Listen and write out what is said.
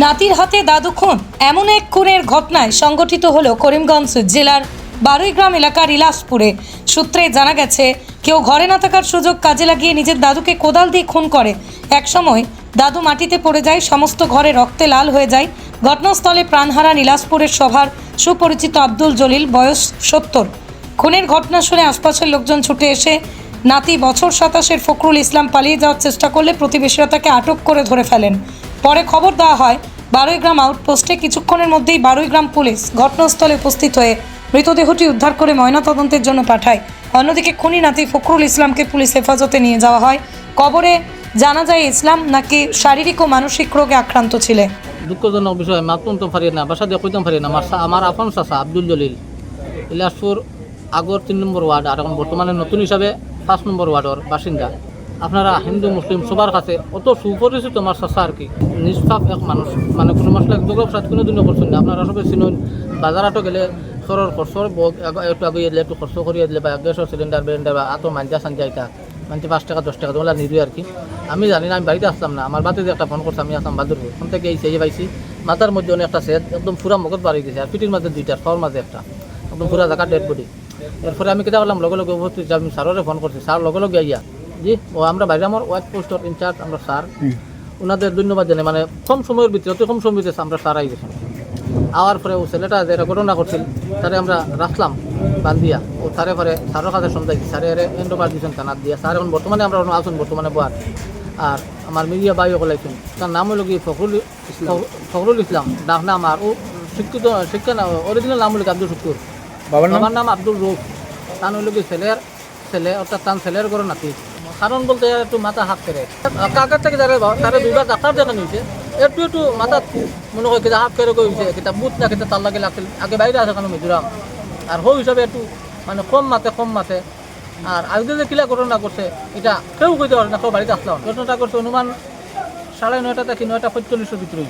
নাতির হাতে দাদু খুন। এমন এক খুনের ঘটনায় সংগঠিত হল করিমগঞ্জ জেলার বারুইগ্রাম এলাকার ইলাসপুরে। সূত্রে জানা গেছে, কেউ ঘরে না থাকার সুযোগ কাজে লাগিয়ে নিজের দাদুকে কোদাল দিয়ে খুন করে। একসময় দাদু মাটিতে পড়ে যায়, সমস্ত ঘরে রক্তে লাল হয়ে যায়। ঘটনাস্থলে প্রাণহারা নীলাসপুরের সভার সুপরিচিত আব্দুল জলিল, বয়স সত্তর। খুনের ঘটনা শুনে আশপাশের লোকজন ছুটে এসে নাতি বছর সাতাশের ফখরুল ইসলাম পালিয়ে যাওয়ার চেষ্টা করলে প্রতিবেশীরা তাকে আটক করে ধরে ফেলেন। পরে খবর দেওয়া হয় বারুইগ্রাম আউটপোস্টে কিছুক্ষণের মধ্যেই বারুইগ্রাম পুলিশ ঘটনাস্থলে উপস্থিত হয়ে মৃতদেহটি উদ্ধার করে ময়নাতদন্তের জন্য পাঠায়। অন্যদিকে খুনি নাতি ফখরুল ইসলামকে পুলিশ হেফাজতে নিয়ে যাওয়া হয়। কবরে জানা যায় ইসলাম নাকি শারীরিক ও মানসিক রোগে আক্রান্ত ছিলেন। দুঃখজনক বিষয় মাতুন তো পারি না, বাসা দিয়ে কইতাম পারি না আমার আপন চাচা আব্দুল জলিল। ইলাসপুর আগর তিন নম্বর ওয়ার্ড, আর এখন বর্তমানে নতুন হিসাবে পাঁচ নম্বর ওয়ার্ডের বাসিন্দা। আপনারা হিন্দু, মুসলিম সবার কাছে অত সুপরিচিত আমার চাচা আর কি। নিষ্পাপ এক মানুষ। মানে কোনো মানুষ একদম সাথে কোনো দিনও করছেন না। আপনারা সবাই চিনুন বাজার আটো গেলে ব- আগ- একটু আগে দিলে, একটু খরচ করিয়ে দিলে বা গ্যাসের সিলিন্ডার বিলিন্ডার বা আতো মাঞ্জা সাঞ্জা এটা মানে পাঁচ টাকা দশ টাকা তোলা নিদিও আর কি। আমি জানি না, আমি বাড়িতে আসলাম না। আমার বাড়িতে একটা ফোন করছে আমি আসলাম বাদুরপুর ফোন থেকে এই সেই পাইছি। মাথার মধ্যে অনেক একটা সেট একদম পুরা মগজ বাড়ি গেছে। আর পিটির মাঝে দুইটা সর মাঝে একটা একদম পুরা জায়গা ডেড বডি এরপরে আমি কেটে করলাম লগে লগে উপস্থিত আমি স্যারের ফোন করছি স্যার লগে লগে আইয়া জি ও আমরা বাইরে আমার ওয়াইট পোস্টর ইনচার্জ আমরা স্যার। ওনাদের ধন্যবাদ জানাই মানে কম সময়ের ভিতরে অতি কম সময়ের ভিতরে আমরা স্যার আই গেছি আওয়ার পরে ও ছেলেটা যেটা ঘটনা করছিল তারে আমরা রাখলাম বান্ধিয়া। ও তারে পরে স্যারের কাছে শুনতেছি স্যারে এন্ডোবার দিয়েছেন কানাত দিয়া। স্যার এখন বর্তমানে আমরা আসুন বর্তমানে বোয়ার আর আমার মিডিয়া বাই ওলাইছেন তার নাম হলো কি ফখরুল ফখ- ফখরুল ইসলাম ডাক নাম আর ও শিক্ষিত শিক্ষা না অরিজিনাল নাম হলো আব্দুল শুকুর বাবার নাম? আব্দুল রুফ। তান হইল কি ছেলের ছেলে অর্থাৎ তান ছেলের ঘরে নাতি। কারণ বলতে একটু মাথা হাত করে কাকার থেকে যারা তারা দুইবার ডাক্তার দেখা নিয়েছে একটু একটু মাথা মনে হয় কিনা হাত করে কইছে কিতা বুট না কিতা তার লাগে লাগছিল আগে বাইরে আছে কেন মিজোরাম আর হো হিসাবে একটু মানে কম মাতে কম মাতে। আর আজকে যে কিলা ঘটনা করছে এটা কেউ কইতে পারে না কেউ বাড়িতে আসলাম ঘটনাটা করছে অনুমান সাড়ে নয়টা থেকে নয়টা পঁয়তাল্লিশের ভিতরে